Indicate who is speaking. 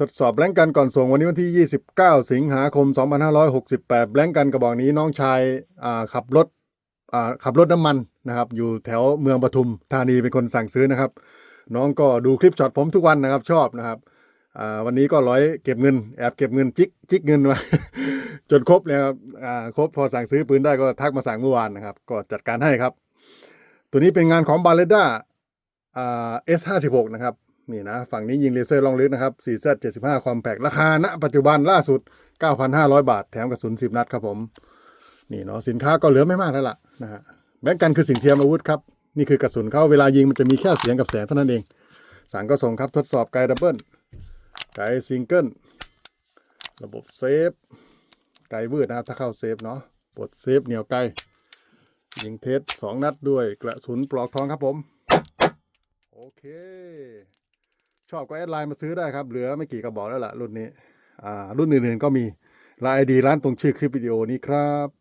Speaker 1: ทดสอบแบงก์กันก่อนส่งวันนี้วันที่ 29 สิงหาคม 2568 แบงก์กันกระบอกนี้น้องชายขับรถขับรถน้ำมันนะครับ อยู่แถวเมืองปทุมธานีเป็นคนสั่งซื้อนะครับ น้องก็ดูคลิปช็อตผมทุกวันนะครับ ชอบนะครับวันนี้ก็ร้อยเก็บเงินแอบเก็บเงินจิกจิกเงินไว้จนครบเลยครับครบพอสั่งซื้อปืนได้ก็ทักมาสั่งเมื่อวานนะครับ ก็จัดการให้ครับ ตัวนี้เป็นงานของบาเลด้าอ่า S56 นะครับ นี่นะ ฝั่งนี้ยิงเลเซอร์ลองลึกนะครับ 4Z 75คอมแพกราคาณปัจจุบันล่าสุด 9,500 บาท แถมกระสุน 10 นัดครับผม นี่เนาะสินค้าก็เหลือไม่มากแล้วล่ะนะฮะแบงกันคือสิ่งเทียมอาวุธครับ นี่คือกระสุนเขาเวลายิงมันจะมีแค่เสียงกับแสงเท่านั้นเอง สั่งก็ส่งครับทดสอบไกดับเบิลไกซิงเกิลระบบเซฟไกวืดนะครับถ้าเข้าเซฟเนาะปลดเซฟเหนียวไกยิงเทสสองนัดด้วยกระสุนปลอกทองครับผม โอเค ชอบก็แอดไลน์มาซื้อได้ครับ เหลือไม่กี่กระบอกแล้วล่ะรุ่นนี้ อ่า รุ่นอื่นๆก็มีไลน์ไอดีร้านตรงชื่อคลิปวิดีโอนี้ครับ